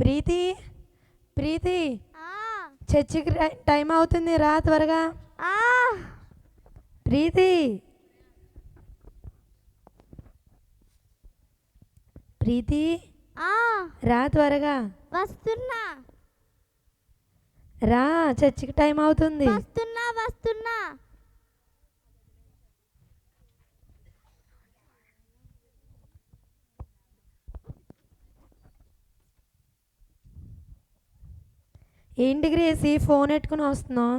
ప్రీతి ప్రీతి. ఆ, చర్చికి టైం అవుతుంది రా త్వరగా. ఆ, ప్రీతి. ప్రీతి. ఆ, రా త్వరగా. వస్తున్నా. రా చర్చికి టైం అవుతుంది. వస్తున్నా వస్తున్నా. ఏంటి గ్రేసి ఫోన్ పెట్టుకుని వస్తున్నావు?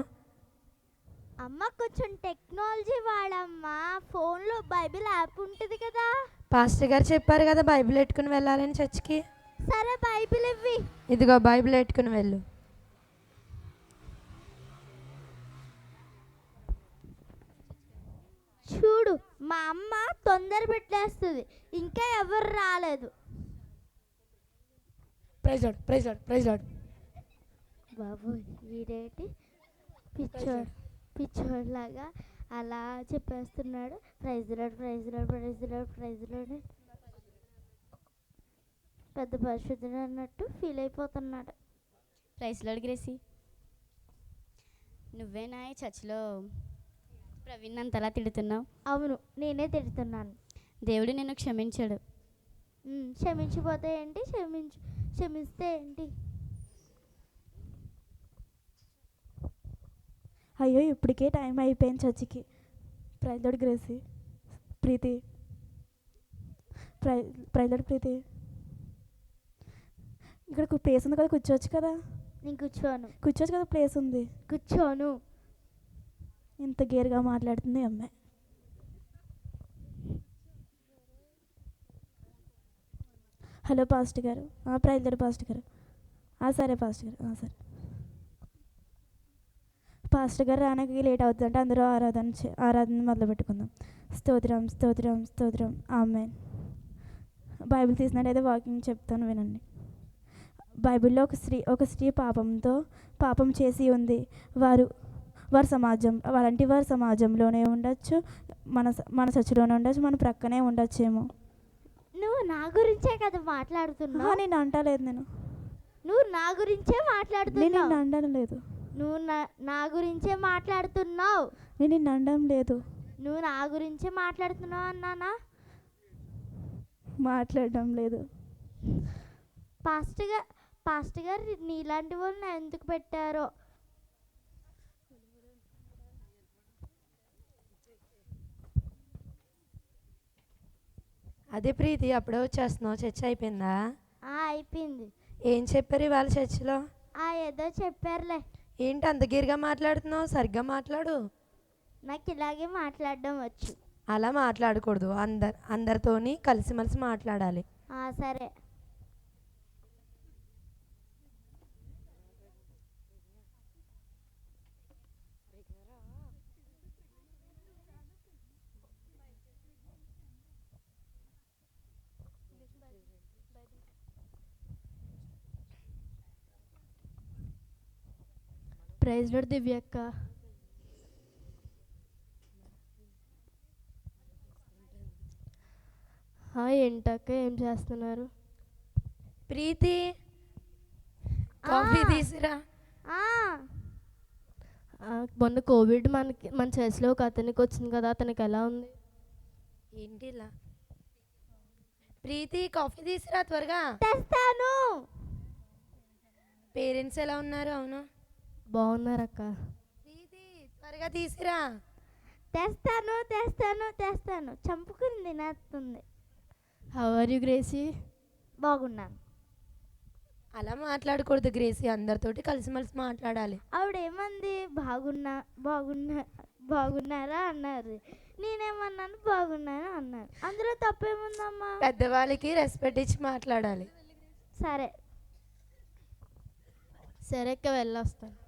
అమ్మ కొంచెం టెక్నాలజీ వాడమ్మా. ఫోన్లో బైబిల్ యాప్ ఉంటుంది కదా. పాస్టర్ గారు చెప్పారు కదా బైబిల్ పెట్టుకుని వెళ్ళాలని చర్చికి. సరే బైబిల్ ఇవ్వి. ఇదిగో బైబిల్ పెట్టుకుని వెళ్ళు. చూడు మా అమ్మ తొందర పెట్టేస్తుంది. ఇంకా ఎవరు రాలేదు. ప్రైజ్ ప్రైజ్ ప్రైజ్ బాబు వీడేటి? పిచ్చోడు. పిచ్చోడు లాగా అలా చెప్పేస్తున్నాడు. Praise lord praise lord praise lord praise lord పెద్ద పరిశుద్ధుడు అన్నట్టు ఫీల్ అయిపోతున్నాడు. Praise lord Gracy. నువ్వేనా చర్చిలో ప్రవీణ్ అంతలా తిడుతున్నావు? అవును నేనే తిడుతున్నాను. దేవుడు నిన్ను క్షమించాడు. క్షమించిపోతే ఏంటి? క్షమించు క్షమిస్తే ఏంటి? అయ్యో ఇప్పటికే టైం అయిపోయింది చర్చికి. ప్రైజ్లోడ్ గ్రేసి ప్రీతి ప్రై ప్రైజ్లోడ్ ప్రీతి. ఇక్కడ ప్లేస్ ఉంది కదా కూర్చోవచ్చు కదా? నేను కూర్చోను. కూర్చోవచ్చు కదా ప్లేస్ ఉంది. కూర్చోను. ఇంత గేరుగా మాట్లాడుతుంది అమ్మాయి. హలో పాస్టర్ గారు. ప్రైజ్లోడ్ పాస్టర్ గారు. సరే పాస్టర్ గారు. సరే. పాస్టర్ గారు రానకి లేట్ అవుతుందంటే. అందరూ ఆరాధన ఆరాధన మొదలు పెట్టుకుందాం స్తోత్రం స్తోత్రం స్తోత్రం. ఆమె బైబిల్ తీసినట్టయితే వాకింగ్ చెప్తాను వినండి. బైబిల్లో ఒక స్త్రీ ఒక స్త్రీ పాపంతో పాపం చేసి ఉంది. వారు వారి సమాజం అలాంటి వారి సమాజంలోనే ఉండొచ్చు. మన మన చర్చిలోనే ఉండొచ్చు. మన ప్రక్కనే ఉండొచ్చేమో. నువ్వు నా గురించే కదా మాట్లాడుతున్నావు? నేను అంటలేదు నేను. నువ్వు నా గురించే నేను మాట్లాడుతున్నావు నిన్ను అనడం లేదు నువ్వు నా నా గురించే మాట్లాడుతున్నావు. నేను నిన్ను అనడం లేదు. నువ్వు నా గురించే మాట్లాడుతున్నావు అన్నానా? మాట్లాడడం లేదు. పాస్టర్గా పాస్టర్ గారు నీలాంటి వాళ్ళని ఎందుకు పెట్టారో? అదే ప్రీతి అప్పుడే వచ్చేస్తున్నావు. చర్చ్ అయిపోయిందా? ఆ అయిపోయింది. ఏం చెప్పారు ఇవాళ చర్చిలో? ఆ ఏదో చెప్పారులే. ఏంటి అంత గీరుగా మాట్లాడుతున్నావు? సరిగ్గా మాట్లాడు. నాకు ఇలాగే మాట్లాడడం వచ్చు. అలా మాట్లాడకూడదు. అందరు అందరితోని కలిసిమెలిసి మాట్లాడాలి. సరే. ప్రైజ్ లోడ్ దివ్యక్క ఏంటక్క ఏం చేస్తున్నారు? ప్రీతి కాఫీ. తీసిరా. మొన్న కోవిడ్ మనకి మన చర్చ్లో ఒక అతనికి వచ్చింది కదా అతనికి ఎలా ఉంది? ఏంటి ఇలా? ప్రీతి కాఫీ తీసిరా త్వరగా. తెస్తాను. పేరెంట్స్ ఎలా ఉన్నారు? అవును. బాగున్నారక్క. త్వరగా తీసిరా. తెస్తాను తెస్తాను తెస్తాను. చంపుకుని తినేస్తుంది. హౌ ఆర్ యూ గ్రేసీ బాగున్నాను. అలా మాట్లాడకూడదు గ్రేసీ అందరితోటి కలిసిమెలిసి మాట్లాడాలి. ఆవిడేమంది? బాగున్నా బాగున్నా బాగున్నారా? అన్నారు. నేనేమన్నాను? బాగున్నాను? అన్నాను అందులో తప్పేముందమ్మా? పెద్దవాళ్ళకి రెస్పెక్ట్ ఇచ్చి మాట్లాడాలి. సరే. సరే అక్క వెళ్ళొస్తాను.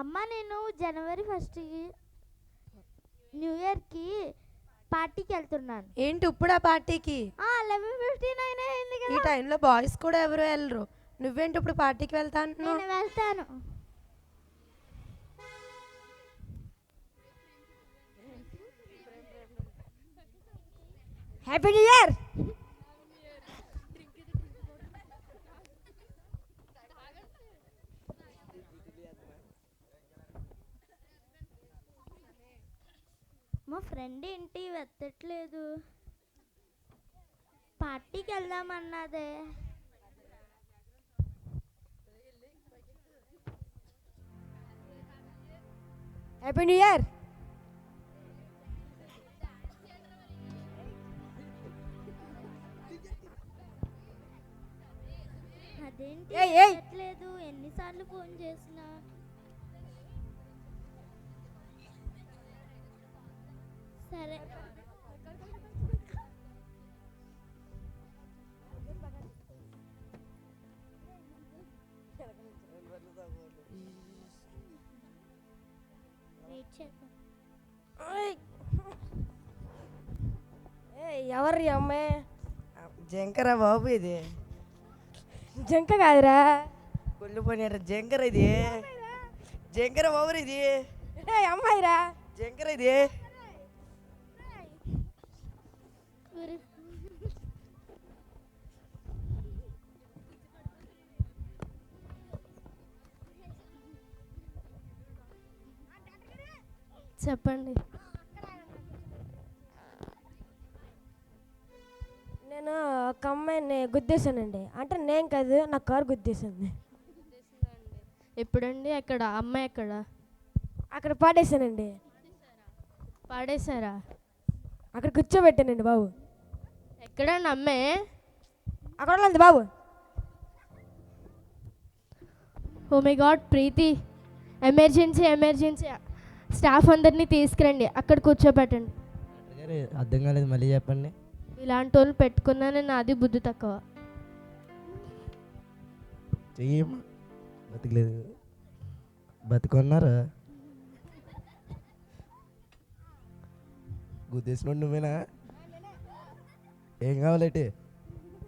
అమ్మ నేను జనవరి ఫస్ట్కి న్యూ ఇయర్కి పార్టీకి వెళ్తున్నాను. ఏంటి ఇప్పుడు ఆ పార్టీకి లెవెన్ ఫిఫ్టీ నైన్ అయింది ఈ కదా టైంలో బాయ్స్ కూడా ఎవరు వెళ్ళరు. నువ్వేంటి ఇప్పుడు పార్టీకి వెళ్తా అంటున్నావు? నేను వెళ్తాను. హ్యాపీ న్యూ ఇయర్ మా ఫ్రెండ్ ఏంటి వెత్తట్లేదు. పార్టీకి వెళ్దామన్నదే హ్యాపీ న్యూ ఇయర్ అదేంటి? ఎన్నిసార్లు ఫోన్ చేసినా? సరే. ఎవరి అమ్మాయి జంకరా బాబు ఇది. జంక కాదురా. కొల్లు పని జంకర ఇది. జంకర బాబు ఇది. అమ్మాయిరా. జంకర ఇది. చెప్పండి. నేను ఒక అమ్మాయిని గుద్దేశానండి. అంటే నేను కాదు నా కారు గుద్దేసింది. ఎప్పుడండి? ఎక్కడ? అమ్మాయి ఎక్కడ? అక్కడ పాడేశానండి. పాడేశారా? అక్కడ కూర్చోబెట్టానండి బాబు. ఎక్కడండి అమ్మాయి అక్కడ వాళ్ళది బాబు. ఓ my god Preethi. Emergency emergency. Staff అందరినీ తీసుకురండి అక్కడ కూర్చోబెట్టండి. అర్థం కాలేదు మళ్ళీ చెప్పండి. ఇలాంటి వాళ్ళు పెట్టుకున్నానే నాది బుద్ధి తక్కువ. చెయ్యమ్మా. బతికలేదు. బతుకున్నారా? గుద్దేసినోడు నువ్వేనా? ఏం కావాలంటే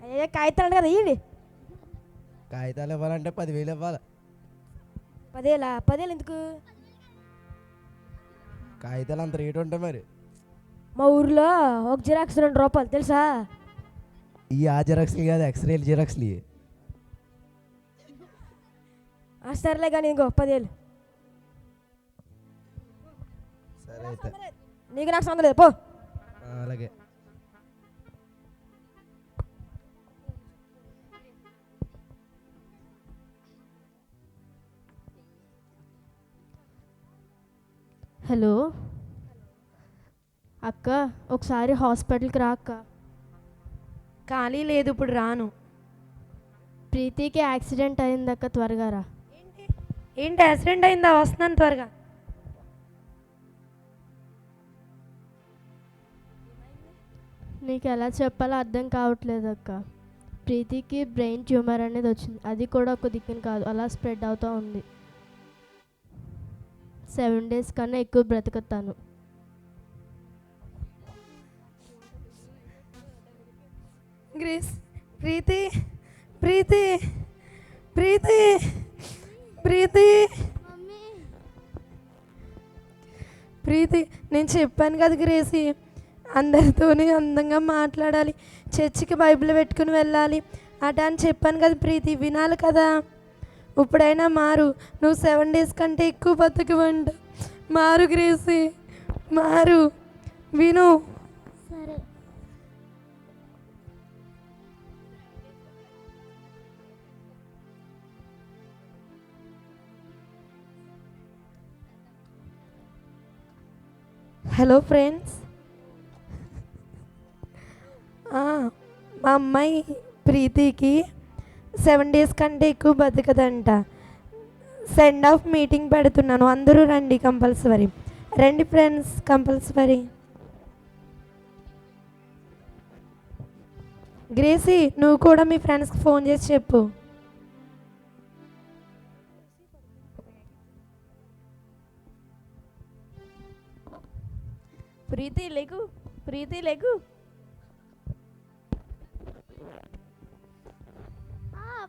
అయ్యే కాగితాలు కదా ఇయ్యండి కాగితాలు ఇవ్వాలంటే పదివేలు ఇవ్వాలి. పదేలా? పదేలు ఎందుకు? కాగితాలు అంత రేటు ఉంటాయి మరి. మా ఊర్లో ఒక జిరాక్స్ రెండు రూపాయలు తెలుసా? ఈ ఆ జిరాక్స్లు కాదు ఎక్స్రేలు జిరాక్స్లు. ఆ సర్లే కానీ ఇంకో పదేలు సరే అయితే. నీకు నాకు సందలేదు పో. అలాగే. హలో. అక్క ఒకసారి హాస్పిటల్కి రా అక్క. ఖాళీ లేదు ఇప్పుడు రాను. ప్రీతికి యాక్సిడెంట్ అయిందక్క త్వరగా రా. ఏంటి యాక్సిడెంట్ అయిందా? వస్తున్నాను త్వరగా. నీకు ఎలా చెప్పాలో అర్థం కావట్లేదు అక్క. ప్రీతికి బ్రెయిన్ ట్యూమర్ అనేది వచ్చింది. అది కూడా ఒక దిక్కున కాదు అలా స్ప్రెడ్ అవుతూ ఉంది. సెవెన్ డేస్ కన్నా ఎక్కువ బ్రతుకుతాను గ్రీస్ ప్రీతి ప్రీతి ప్రీతి ప్రీతి. ప్రీతి నేను చెప్పాను కదా గ్రేసి అందరితోని అందంగా మాట్లాడాలి చర్చికి బైబిల్ పెట్టుకుని వెళ్ళాలి. అట అని చెప్పాను కదా ప్రీతి వినాలి కదా. ఇప్పుడైనా మారు. నువ్వు సెవెన్ డేస్ కంటే ఎక్కువ బతుకువంట. మారు గ్రేసి. మారు. విను. సరే. హలో ఫ్రెండ్స్ మా అమ్మాయి ప్రీతికి సెవెన్ డేస్ కంటే ఎక్కువ బతకదంట. సెండ్ ఆఫ్ మీటింగ్ పెడుతున్నాను. అందరూ రండి కంపల్సరీ. రండి ఫ్రెండ్స్ కంపల్సరీ. గ్రేసీ నువ్వు కూడా మీ ఫ్రెండ్స్కి ఫోన్ చేసి చెప్పు. ప్రీతి లేకు. ప్రీతి లేకు.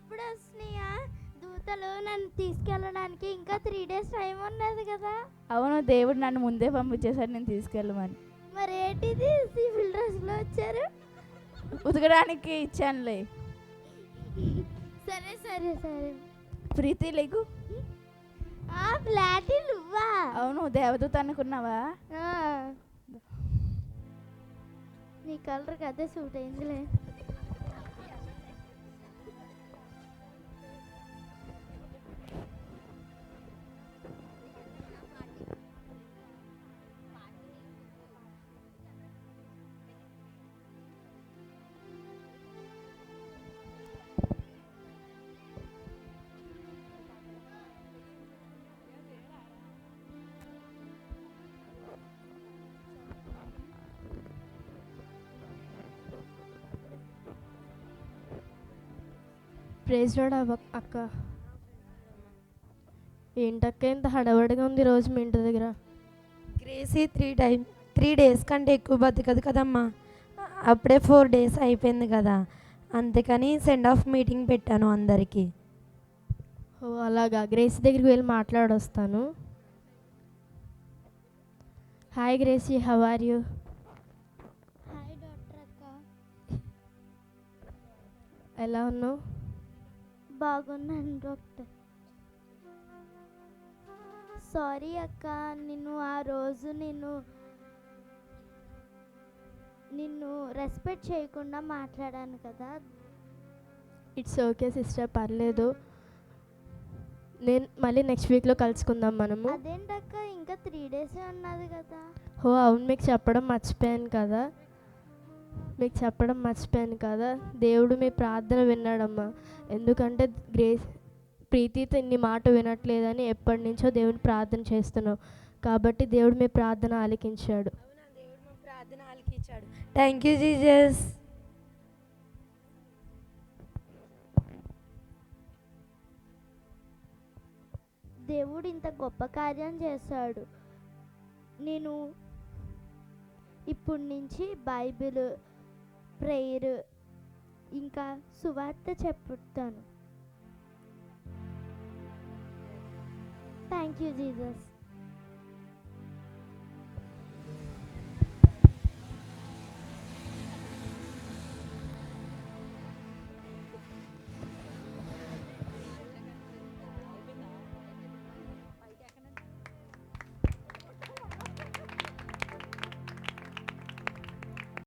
వస్తున్నాయా దూతలు నన్ను తీసుకెళ్ళడానికి ఇంకా త్రీ డేస్ టైం ఉన్నది కదా. అవును దేవుడు నన్ను ముందే పంపించేశాడు నేను తీసుకెళ్ళమని. మరి ఏంటిది? సివిల్ డ్రెస్లో వచ్చారు? ఉతకడానికి ఇచ్చానులే. సరే సరే సరే. ప్రీతి లేకు. ఆ నువ్వా? అవును దేవదూత అనుకున్నావా. నీ కలర్కి అదే సూట్ అయిందిలే. ప్రేజ్ రాడ్ అక్క. ఏంటక్క ఇంత హడావడిగా ఉంది ఈరోజు మీ ఇంటి దగ్గర? Gracy three time three days కంటే ఎక్కువ బతకదు కదమ్మా. అప్పుడే ఫోర్ డేస్ అయిపోయింది కదా. అందుకని సెండ్ ఆఫ్ మీటింగ్ పెట్టాను అందరికీ. ఓ అలాగా. గ్రేసీ దగ్గరికి వెళ్ళి మాట్లాడొస్తాను. Hi Gracy how are you hi doctor అక్క. ఎలా ఉన్నావు? బాగున్నాను డాక్టర్. సారీ అక్క నిన్ను ఆ రోజు నిన్ను నిన్ను రెస్పెక్ట్ చేయకుండా మాట్లాడాను కదా. ఇట్స్ ఓకే సిస్టర్ పర్లేదు. నేను మళ్ళీ నెక్స్ట్ వీక్లో కలుసుకుందాం మనము. అదేంటక్క ఇంకా త్రీ డేసే ఉన్నది కదా. ఓ అవును మీకు చెప్పడం మర్చిపోయాను కదా. మీకు చెప్పడం మర్చిపోయాను కదా. దేవుడు మీ ప్రార్థన విన్నాడమ్మా. ఎందుకంటే గ్రేస్ ప్రీతితో ఇన్ని మాట వినట్లేదని ఎప్పటి నుంచో దేవుని ప్రార్థన చేస్తున్నావు. కాబట్టి దేవుడు మీ ప్రార్థన ఆలకించాడు. ప్రార్థన ఆలకించాడు. థ్యాంక్ యూ జీజస్ దేవుడు ఇంత గొప్ప కార్యం చేశాడు. నేను ఇప్పటి నుంచి బైబిల్ ప్రేయర్. ఇంకా సువార్త చెప్పుతాను. Thank you Jesus